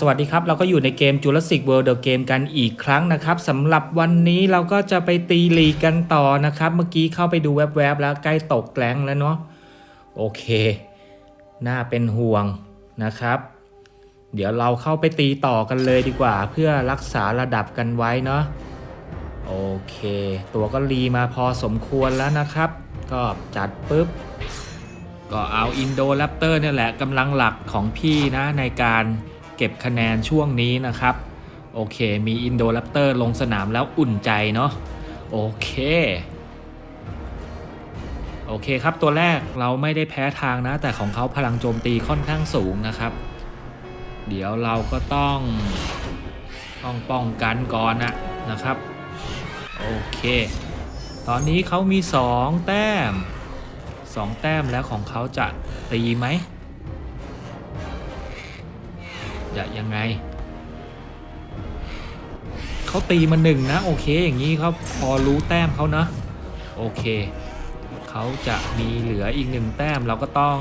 สวัสดีครับ เราก็อยู่ในเกม Jurassic World The Game กันอีกครั้งนะครับสำหรับวันนี้เราก็จะไปตีลีกกันต่อนะครับ เมื่อกี้เข้าไปดูแวบๆ แล้วใกล้ตกแกลงแล้วเนาะโอเค น่าเป็นห่วงนะครับ เดี๋ยวเราเข้าไปตีต่อกันเลยดีกว่า เพื่อรักษาระดับกันไว้เนาะ โอเค ตัวก็รีมาพอสมควรแล้วนะครับ ก็จัดปุ๊บ ก็เอาอินโดแรปเตอร์เนี่ยแหละกำลังหลักของพี่นะในการเก็บคะแนนช่วงนี้นะครับ โอเค มีอินโดแรปเตอร์ลงสนามแล้วอุ่นใจเนาะโอเค โอเคครับตัวแรกเราไม่ได้แพ้ทางนะ แต่ของเขาพลังโจมตีค่อนข้างสูงนะครับ เดี๋ยวเราก็ต้องต้องป้องกันก่อนนะนะครับ โอเค ตอนนี้เขามี 2 แต้ม 2 แต้มแล้วของเขาจะตีไหมจะยังไง เขาตีมาหนึ่งนะ โอเคอย่างนี้เขาพอรู้แต้มเขานะ โอเคเขาจะมีเหลืออีกหนึ่งแต้มเราก็ต้อง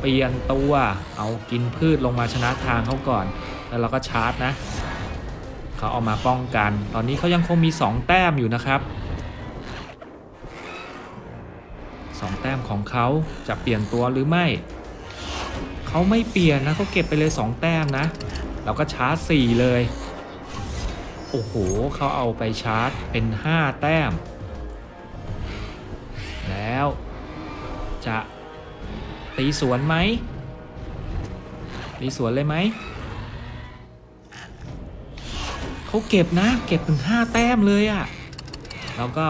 เปลี่ยนตัว เอากินพืชลงมาชนะทางเขาก่อน แล้วเราก็ชาร์จนะ เขาเอามาป้องกัน ตอนนี้เขายังคงมี 2 แต้มอยู่นะครับสองแต้มของเขาจะเปลี่ยนตัวหรือไม่ เขาไม่เปลี่ยนนะเขาเก็บไปเลย 2 แต้มนะเราก็ชาร์จ 4 เลย โอ้โหเขาเอาไปชาร์จเป็น 5 แต้ม แล้วจะตีสวนไหมตีสวนเลยไหม เขาเก็บนะ เก็บถึง 5 แต้มเลยอะ่ะ แล้วก็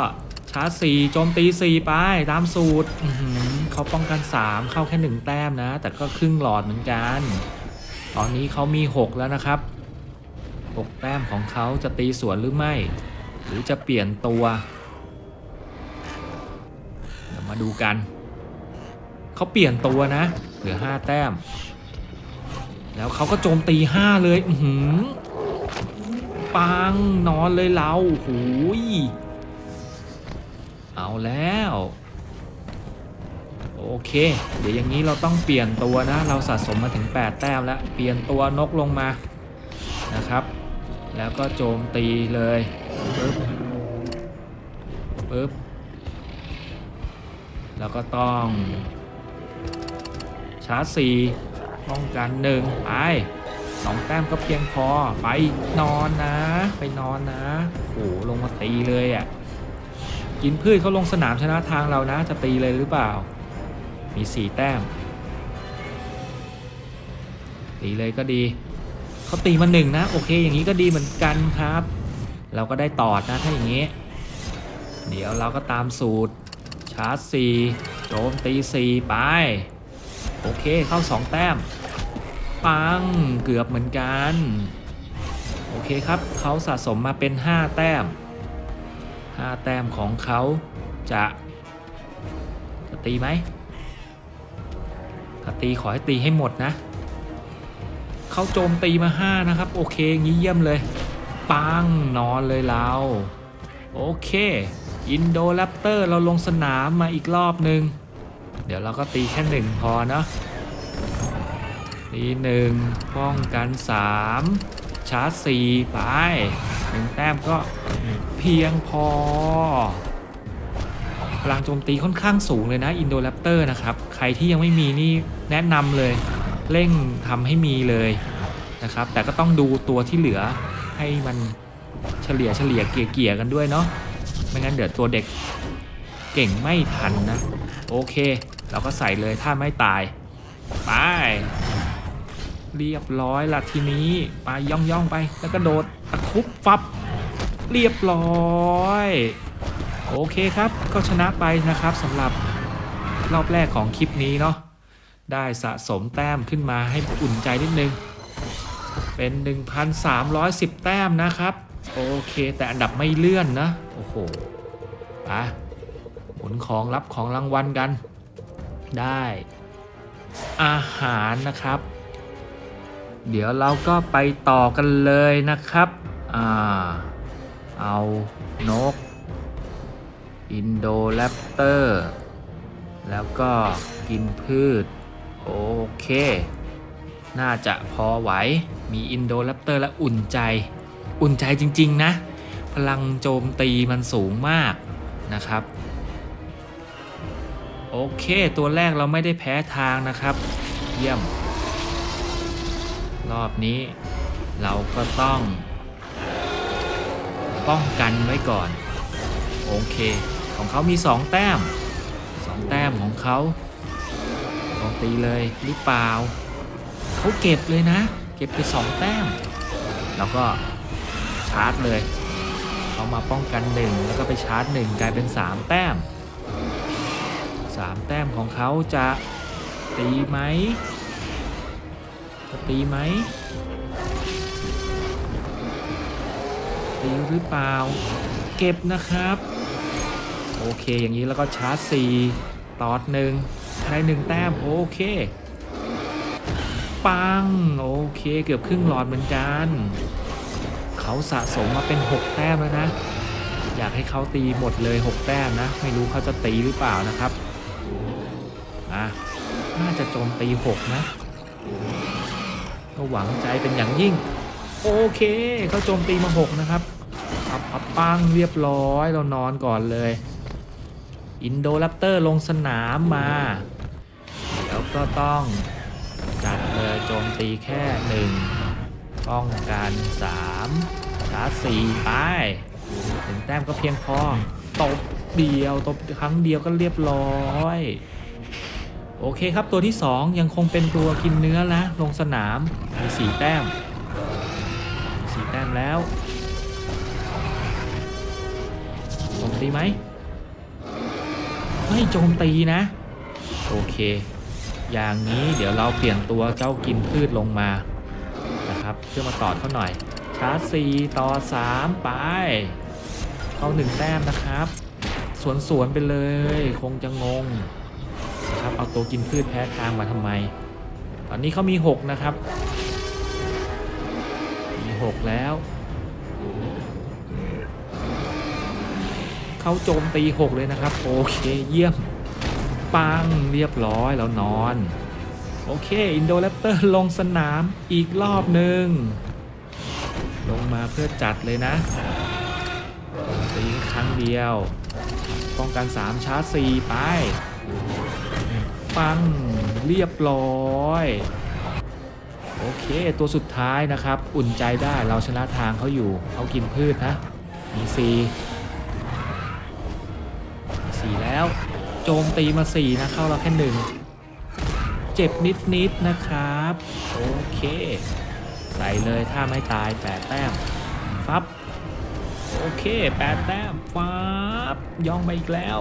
ชาร์จสี่โจมตีสี่ไปตามสูตรเขาป้องกัน 3 เข้าแค่หนึ่งแต้มนะ แต่ก็ครึ่งหลอดเหมือนกัน ตอนนี้เขามี 6 แล้วนะครับ 6 แต้มของเขาจะตีสวนหรือไม่ หรือจะเปลี่ยนตัว เดี๋ยวมาดูกัน เขาเปลี่ยนตัวนะ เหลือ 5 แต้ม แล้วเขาก็โจมตี 5 เลย อือหือ ปังนอนเลยเราโอ้โหยเอาแล้ว โอเค เดี๋ยวอย่างนี้เราต้องเปลี่ยนตัวนะ เราสะสมมาถึง 8 แต้มแล้ว เปลี่ยนตัวนกลงมานะครับ แล้วก็โจมตีเลยปึ๊บปึ๊บแล้วก็ต้อง ชาร์จสี่ป้องกันหนึ่งไป สองแต้มก็เพียงพอ ไปนอนนะ ไปนอนนะโหลงมาตีเลยอะ กินพืชเขาลงสนามชนะทางเรานะ จะตีเลยหรือเปล่า มีสี่แต้ม ตีเลยก็ดี เขาตีมาหนึ่งนะ โอเค อย่างนี้ก็ดีเหมือนกันครับ เราก็ได้ตอดนะถ้าอย่างนี้ เดี๋ยวเราก็ตามสูตร ชาร์จสี่โจมตีสี่ไป โอเคเข้าสองแต้ม ปังเกือบเหมือนกัน โอเคครับเขาสะสมมาเป็น 5 แต้ม 5 แต้มของเขาจะจะตีไหมถ้าตีขอให้ตีให้หมดนะ เขาโจมตีมา 5 นะครับ โอเคงี้เยี่ยมเลย ปังนอนเลยเราโอเค อินโดแรปเตอร์เราลงสนามมาอีกรอบหนึ่งเดี๋ยวเราก็ตีแค่หนึ่งพอเนาะ ตีหนึ่งป้องกัน3ชาร์จสี่ไปหนึ่งแต้มก็เพียงพอพลังโจมตีค่อนข้างสูงเลยนะอินโดแรปเตอร์นะครับ ใครที่ยังไม่มีนี่แนะนำเลย เร่งทำให้มีเลยนะครับ แต่ก็ต้องดูตัวที่เหลือให้มันเฉลี่ยเฉลี่ยเกี่ยเกี่ยกันด้วยเนาะไม่งั้นเดี๋ยวตัวเด็กเก่งไม่ทันนะ โอเค เราก็ใส่เลยถ้าไม่ตาย ไป เรียบร้อยละทีนี้ไปย่องย่องๆไป แล้วก็โดดตะคุบฟับ เรียบร้อย โอเคครับ ก็ชนะไปนะครับสำหรับรอบแรกของคลิปนี้เนาะได้สะสมแต้มขึ้นมาให้อุ่นใจนิดนึง เป็น 1,310 แต้มนะครับ โอเค แต่อันดับไม่เลื่อนนะ โอ้โหไปหมุนของรับของรางวัลกัน ได้ อาหารนะครับ เดี๋ยวเราก็ไปต่อกันเลยนะครับอ่าเอานก อินโดแรปเตอร์ แล้วก็กินพืช โอเค น่าจะพอไหว มีอินโดแรปเตอร์และอุ่นใจ อุ่นใจจริง ๆ นะ พลังโจมตีมันสูงมากนะครับ โอเค ตัวแรกเราไม่ได้แพ้ทางนะครับ เยี่ยม รอบนี้เราก็ต้อง ป้องกันไว้ก่อน โอเค ของเขามี 2 แต้ม 2 แต้มของเขาลองตีเลยหรือเปล่าเขาเก็บเลยนะ เก็บไป 2 แต้ม แล้วก็ชาร์จเลยเขามาป้องกัน 1 แล้วก็ไปชาร์จ 1 กลายเป็น 3 แต้ม 3 แต้มของเขาจะตีไหม จะตีไหมตีหรือเปล่า เก็บนะครับ โอเคอย่างนี้แล้วก็ชาร์จ4ตอดหนึ่งได้หนึ่งแต้มโอเค ปัง โอเคเกือบครึ่งหลอดเหมือนกัน เขาสะสมมาเป็น 6 แต้มแล้วนะ อยากให้เขาตีหมดเลย 6 แต้มนะ ไม่รู้เขาจะตีหรือเปล่านะครับอะน่าจะโจมตี 6 นะ ก็หวังใจเป็นอย่างยิ่ง โอเคเขาโจมตีมา6นะครับปับปับปังเรียบร้อยเรานอนก่อนเลย อินโดแรปเตอร์ลงสนามมาแล้วก็ต้องจัดเลยโจมตีแค่หนึ่งป้องกันสามชาร์จสี่ไปหนึ่งแต้มก็เพียงพอตบเดียวตบครั้งเดียวก็เรียบร้อย โอเคครับตัวที่ 2 ยังคงเป็นตัวกินเนื้อนะ ลงสนามมีสีแต้มมีสีแต้มแล้วโจมตีไหมไม่โจมตีนะ โอเค อย่างนี้เดี๋ยวเราเปลี่ยนตัวเจ้ากินพืชลงมานะครับเพื่อมาตอดเขาหน่อยชาร์จ4ต่อ 3 ไป เข้า 1 แต้มนะครับ สวนสวนๆไปเลย คงจะงง เอาตัวกินพืชแพ้ทางมาทำไม ตอนนี้เขามี 6 นะครับ มี 6 แล้ว เขาโจมตี 6 เลยนะครับ โอเคเยี่ยม ปังเรียบร้อยแล้วนอน โอเค อินโดแรปเตอร์ลงสนามอีกรอบหนึ่ง ลงมาเพื่อจัดเลยนะตีครั้งเดียวป้องกัน 3 ชาร์จ 4 ไป ปังเรียบร้อย โอเค ตัวสุดท้ายนะครับ อุ่นใจได้เราชนะทางเขาอยู่เขากินพืชนะ มีซีสี่แล้ว โจมตีมาสี่นะ เข้าเราแค่หนึ่งเจ็บนิดนิดๆนะครับ โอเค ใส่เลยถ้าไม่ตายแปดแต้มฟับโอเคแปดแต้มฟับย่องมาอีกแล้ว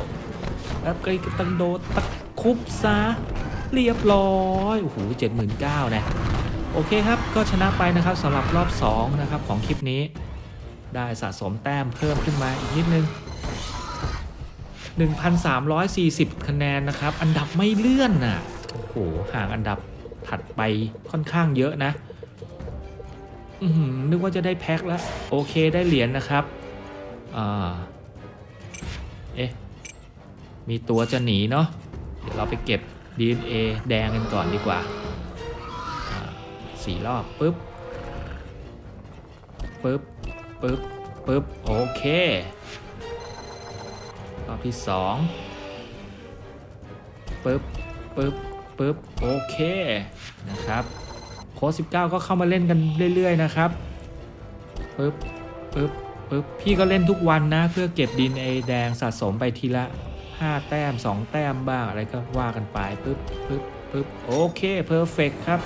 แล้วก็ตังโดดตะ คุบซะเรียบร้อยโอ้โหเจ็ดหมื่นเก้านะโอเคครับก็ชนะไปนะครับสำหรับรอบ2นะครับของคลิปนี้ ได้สะสมแต้มเพิ่มขึ้นมาอีกนิดนึง 1,340 คะแนนนะครับ อันดับไม่เลื่อนน่ะโอ้โหห่างอันดับถัดไปค่อนข้างเยอะนะนึกว่าจะได้แพ็คแล้ว โอเคได้เหรียญนะครับอ่าเอ๊ะมีตัวจะหนีเนาะ เดี๋ยวเราไปเก็บ DNA แดงกันก่อนดีกว่าสี่รอบปุ๊บปุ๊บปุ๊บปุ๊บโอเค รอบที่สองปึ๊บปึ๊บปึ๊บโอเคนะครับโค้ด19 ก็เข้ามาเล่นกันเรื่อย ๆ นะครับปึ๊บปึ๊บปึ๊บพี่ก็เล่นทุกวันนะ เพื่อเก็บดินเอแดงสะสมไปทีละ 5 แต้ม 2 แต้มบ้างอะไรก็ว่ากันไปปึ๊บปึ๊บปึ๊บโอเคเพอร์เฟกครับ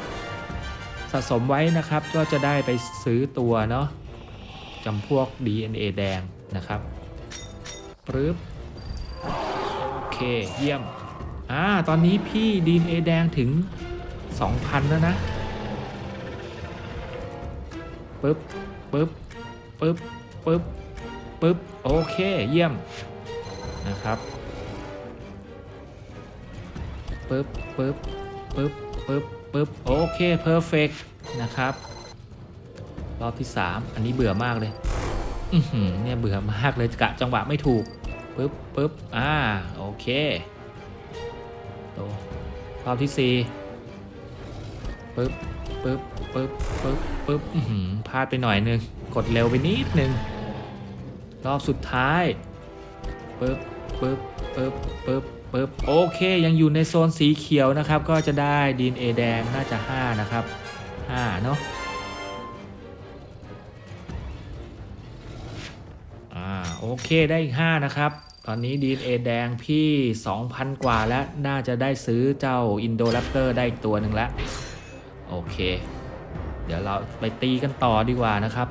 สะสมไว้นะครับก็จะได้ไปซื้อตัวเนาะจำพวก DNA แดงนะครับปึ๊บโอเคเยี่ยมอ่าตอนนี้พี่ดีนเอแดงถึง 2,000 แล้วนะปึ๊บปึ๊บปึ๊บปึ๊บปึ๊บโอเค เยี่ยมนะครับ ปึ๊บปึ๊บปึ๊บปึ๊บปึ๊บโอเคเพอร์เฟกนะครับ รอบที่ 3 อันนี้เบื่อมากเลยอือหือเนี่ยเบื่อมากเลยกะจังหวะไม่ถูกปึ๊บปึ๊บอ่าโอเคโตรอบที่สี่ปึ๊บปึ๊บปึ๊บปึ๊บปึ๊บอื้อหือพลาดไปหน่อยนึง กดเร็วไปนิดนึง รอบสุดท้ายปึ๊บ ปึ๊บปึ๊บปึ๊บปึ๊บโอเค ยังอยู่ในโซนสีเขียวนะครับ ก็จะได้ดีนเอแดงน่าจะ 5 นะครับ 5 เนาะอ่าโอเคได้อีก 5 นะครับตอนนี้ดีนเอแดงพี่ 2,000 กว่าแล้ว น่าจะได้ซื้อเจ้าอินโด r รปเตอร์ได้อีกตัวหนึ่งแล้ว โอเค เดี๋ยวเราไปตีกันต่อดีกว่านะครับ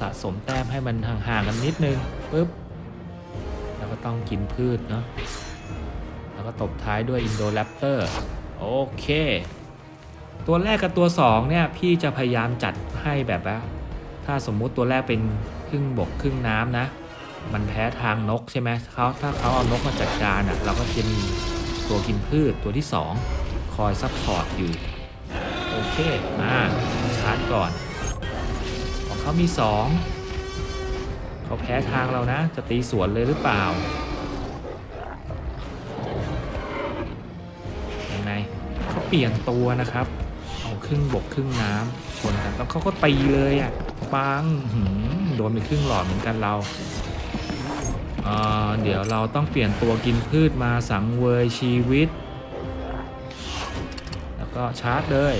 สะสมแต้มให้มันห่างๆกันนิดนึงปุ๊บ ต้องกินพืชเนาะแล้วก็ตบท้ายด้วยอินโด r รปเตอร์โอเค ตัวแรกกับตัว 2 เนี่ย พี่จะพยายามจัดให้แบบว่า ถ้าสมมุติตัวแรกเป็นครึ่งบกครึ่งน้ำนะ มันแพ้ทางนกใช่ไหมเขาถ้าเขาเอานกมาจัดการอะเราก็จะมีตัวกินพืชตัวที่ 2 คอยซัพพอร์ตอยู่ โอเคมาชาร์จก่อน ของเขามี 2 เขาแพ้ทางเรานะ จะตีสวนเลยหรือเปล่ายังไงเขาเปลี่ยนตัวนะครับ เอาครึ่งบกครึ่งน้ำชนกันแล้วเขาก็ตีเลยอะปังหืมโดนไปครึ่งหลอดเหมือนกันเราเอ่อเดี๋ยวเราต้องเปลี่ยนตัวกินพืชมาสังเวยชีวิต แล้วก็ชาร์จเลย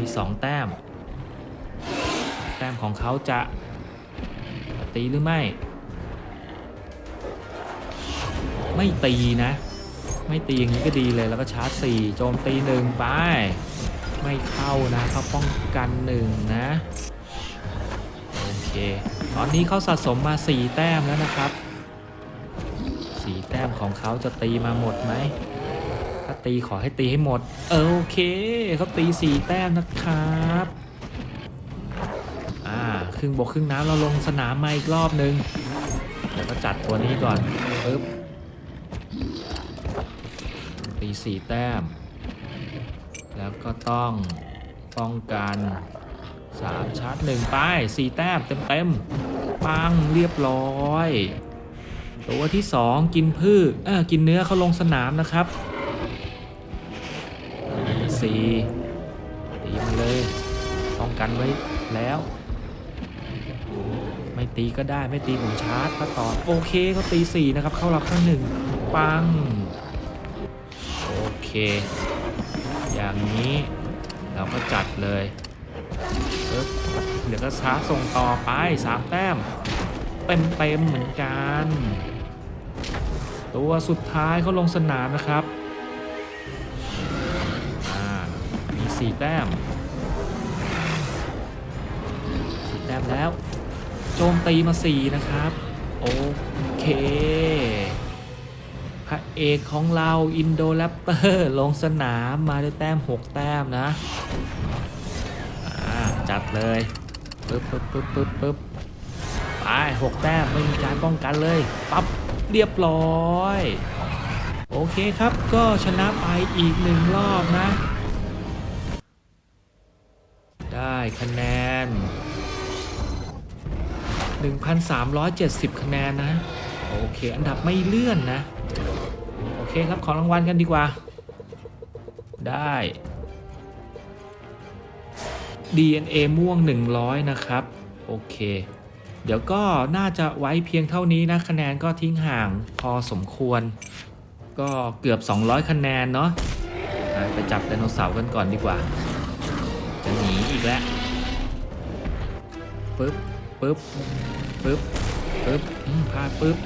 มีสองแต้ม แต้มของเขาจะ ตีหรือไม่ ไม่ตีนะ ไม่ตีอย่างนี้ก็ดีเลยแล้วก็ชาร์จสี่โจมตีหนึ่งไป ไม่เข้านะเขาป้องกันหนึ่งนะโอเคตอนนี้เขาสะสมมา 4 แต้มแล้วนะครับ 4 แต้มของเขาจะตีมาหมดไหมถ้าตีขอให้ตีให้หมด โอเคเขาตี 4 แต้มนะครับ ครึ่งบกครึ่งน้ำเราลงสนามมาอีกรอบนึงเดี๋ยวก็จัดตัวนี้ก่อนปึ๊บตีสี่แต้ม แล้วก็ต้องป้องกันสามชาร์จหนึ่งไปสี่แต้มเต็มเต็มๆปังเรียบร้อย ตัวที่สองกินพืชเออกินเนื้อเขาลงสนามนะครับสี่ตีมาเลยป้องกันไว้แล้ว ไม่ตีก็ได้ไม่ตีผมชาร์จก็ต่อโอเคเขาตีสี่นะครับเข้าเราข้างหนึ่งปังโอเค อย่างนี้เราก็จัดเลยปึ๊บเดี๋ยวก็ช้าส่งต่อไปสามแต้มเต็มเต็มๆเหมือนกัน ตัวสุดท้ายเขาลงสนามนะครับมีสี่แต้มสี่แต้มแล้ว โจมตีมาสี่นะครับ โอเค พระเอกของเราอินโดแรปเตอร์ลงสนามมาด้วยแต้ม 6 แต้มนะ จัดเลยปึ๊บปึ๊บปึ๊บปึ๊บปึ๊บไปหกแต้มไม่มีการป้องกันเลย ปั๊บเรียบร้อย โอเคครับก็ชนะไปอีกหนึ่งรอบนะ ได้คะแนน 1,370 คะแนนนะ โอเค อันดับไม่เลื่อนนะ โอเค รับของรางวัลกันดีกว่า ได้ DNA ม่วง 100 นะครับ โอเค เดี๋ยวก็น่าจะไว้เพียงเท่านี้นะ คะแนนก็ทิ้งห่างพอสมควร ก็เกือบ 200 คะแนนเนาะไปจับไดโนเสาร์กันก่อนดีกว่า จะหนีอีกแล้วปึ๊บ ปึ๊บปึ๊บปึ๊บพลาดปึ๊บ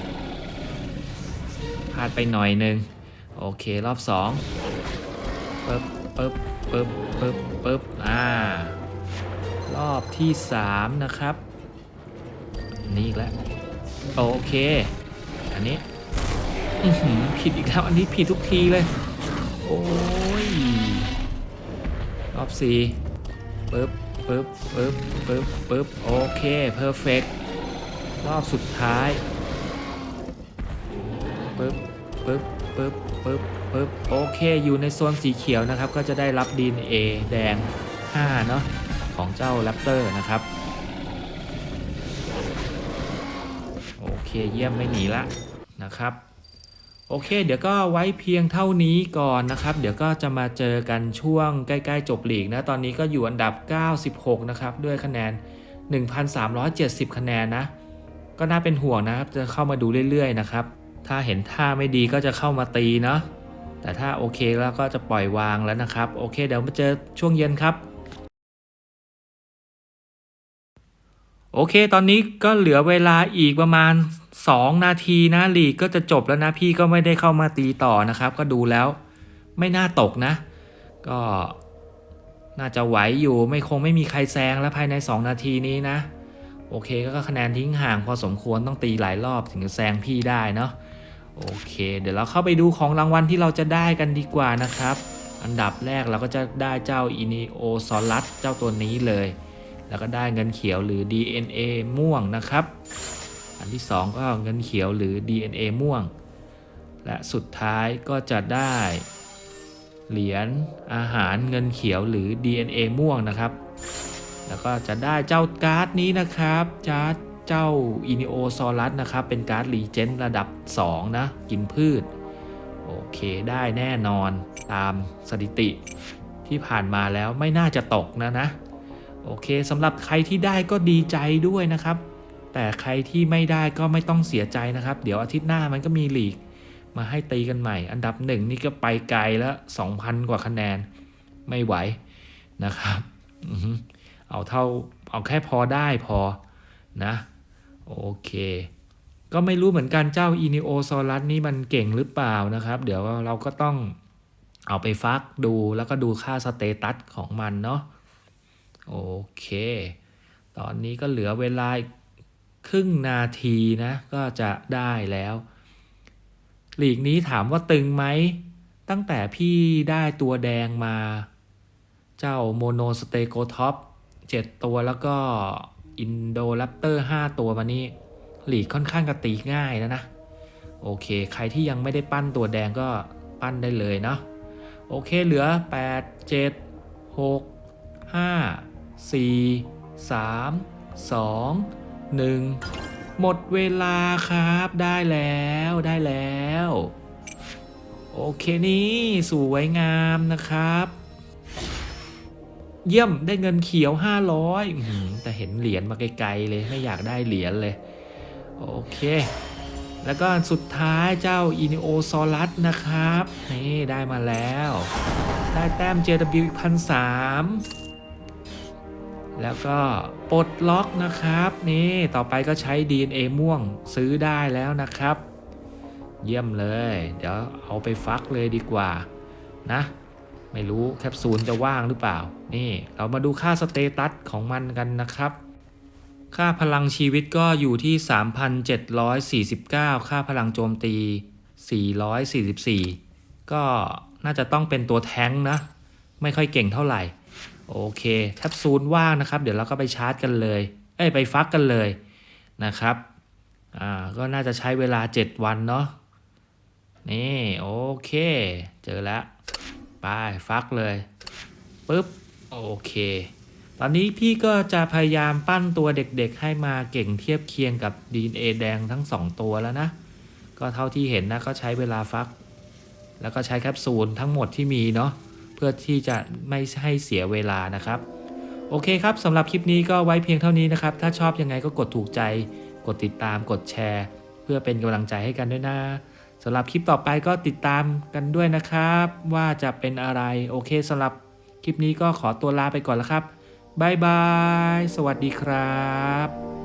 พลาดไปหน่อยหนึ่งโอเครอบสองปึ๊บปึ๊บปึ๊บปึ๊บปึ๊บอ่ารอบที่สามนะครับนี่อีกแล้วโอเค อันนี้ผิดอีกแล้วอันนี้ผิดทุกทีเลย โอ้ย รอบสี่ปึ๊บ ปึ๊บปึ๊บปึ๊บปึ๊บโอเคเพอร์เฟกรอบสุดท้ายปึ๊บปึ๊บปึ๊บปึ๊บปึ๊บโอเค อยู่ในโซนสีเขียวนะครับ ก็จะได้รับ DNA แดง 5 เนาะของเจ้าแรปเตอร์นะครับ โอเคเคเยี่ยมไม่หนีละนะครับ โอเค เดี๋ยวก็ไว้เพียงเท่านี้ก่อนนะครับ เดี๋ยวก็จะมาเจอกันช่วงใกล้ๆจบหลีกนะ ตอนนี้ก็อยู่อันดับ 96 นะครับ ด้วยคะแนน 1,370 คะแนนนะ ก็น่าเป็นห่วงนะครับ จะเข้ามาดูเรื่อยๆนะครับ ถ้าเห็นท่าไม่ดีก็จะเข้ามาตีเนาะ แต่ถ้าโอเคแล้วก็จะปล่อยวางแล้วนะครับ โอเค เดี๋ยวมาเจอช่วงเย็นครับโอเค ตอนนี้ก็เหลือเวลาอีกประมาณ 2 นาทีนะลีกก็จะจบแล้วนะพี่ก็ไม่ได้เข้ามาตีต่อนะครับ ก็ดูแล้วไม่น่าตกนะ ก็น่าจะไหวอยู่ไม่คงไม่มีใครแซงแล้วภายใน 2 นาทีนี้นะ โอเคก็คะแนนทิ้งห่างพอสมควรต้องตีหลายรอบถึงจะแซงพี่ได้เนาะโอเค เดี๋ยวเราเข้าไปดูของรางวัลที่เราจะได้กันดีกว่านะครับ อันดับแรกเราก็จะได้เจ้าอินิโอซอลัสเจ้าตัวนี้เลย แล้วก็ได้เงินเขียวหรือ DNA ม่วงนะครับ อันที่ 2 ก็เงินเขียวหรือ DNA ม่วง และสุดท้ายก็จะได้ เหรียญอาหารเงินเขียวหรือ DNA ม่วงนะครับ แล้วก็จะได้เจ้าการ์ดนี้นะครับการ์ดเจ้าอินิโอซอรัสนะครับ เป็นการ์ดรีเจนระดับ 2 นะ กินพืช โอเคได้แน่นอนตามสถิติที่ผ่านมาแล้วไม่น่าจะตกนะนะ โอเคสำหรับใครที่ได้ก็ดีใจด้วยนะครับ แต่ใครที่ไม่ได้ก็ไม่ต้องเสียใจนะครับ เดี๋ยวอาทิตย์หน้ามันก็มีลีก มาให้ตีกันใหม่ อันดับหนึ่งนี่ก็ไปไกลแล้ว 2,000 กว่าคะแนนไม่ไหวนะครับเอาเท่าเอาแค่พอได้พอนะโอเค ก็ไม่รู้เหมือนกันเจ้าอินิโอซอรัสนี่มันเก่งหรือเปล่านะครับ เดี๋ยวเราก็ต้องเอาไปฟักดูแล้วก็ดูค่าสเตตัสของมันเนาะโอเค ตอนนี้ก็เหลือเวลาอีก ครึ่งนาทีนะก็จะได้แล้วหลีกนี้ถามว่าตึงไหม ตั้งแต่พี่ได้ตัวแดงมา เจ้าโมโนสเตโกท็อป7ตัวแล้วก็อินโดแรปเตอร์ 5 ตัวมานี่หลีกค่อนข้างกระตีง่ายแล้วนะ โอเค ใครที่ยังไม่ได้ปั้นตัวแดงก็ปั้นได้เลยเนาะโอเคเหลือ 8 7 6 5 4 3 2 1หมดเวลาครับได้แล้วได้แล้ว โอเคนี่สวยงามนะครับ เยี่ยมได้เงินเขียว 500อื้อหือแต่เห็นเหรียญมาไกลๆเลยไม่อยากได้เหรียญเลย โอเค แล้วก็สุดท้ายเจ้าอินิโอซอรัสนะครับ นี่ได้มาแล้ว ได้แต้ม JW อีกพันสาม แล้วก็ปลดล็อกนะครับ นี่ต่อไปก็ใช้ DNA ม่วงซื้อได้แล้วนะครับ เยี่ยมเลย เดี๋ยวเอาไปฟักเลยดีกว่านะ ไม่รู้แคปซูลจะว่างหรือเปล่า นี่เรามาดูค่าสเตตัสของมันกันนะครับค่าพลังชีวิตก็อยู่ที่ 3,749 ค่าพลังโจมตี 444 ก็น่าจะต้องเป็นตัวแท้งนะ ไม่ค่อยเก่งเท่าไหร่ โอเคแคปซูลว่างนะครับ เดี๋ยวเราก็ไปชาร์จกันเลย เอ้ยไปฟักกันเลยนะครับ อ่าก็น่าจะใช้เวลา 7 วันเนาะ นี่โอเค เจอแล้วไปฟักเลยปึ๊บโอเค ตอนนี้พี่ก็จะพยายามปั้นตัวเด็กๆ ให้มาเก่งเทียบเคียงกับ DNA แดงทั้ง 2 ตัวแล้วนะ ก็เท่าที่เห็นนะก็ใช้เวลาฟัก แล้วก็ใช้แคปซูลทั้งหมดที่มีเนาะ พื่อที่จะไม่ให้เสียเวลานะครับ โอเคครับสำหรับคลิปนี้ก็ไว้เพียงเท่านี้นะครับ ถ้าชอบยังไงก็กดถูกใจ กดติดตามกดแชร์ เพื่อเป็นกำลังใจให้กันด้วยนะสำหรับคลิปต่อไปก็ติดตามกันด้วยนะครับ ว่าจะเป็นอะไรโอเคสำหรับคลิปนี้ก็ขอตัวลาไปก่อนแล้วครับบายบาย สวัสดีครับ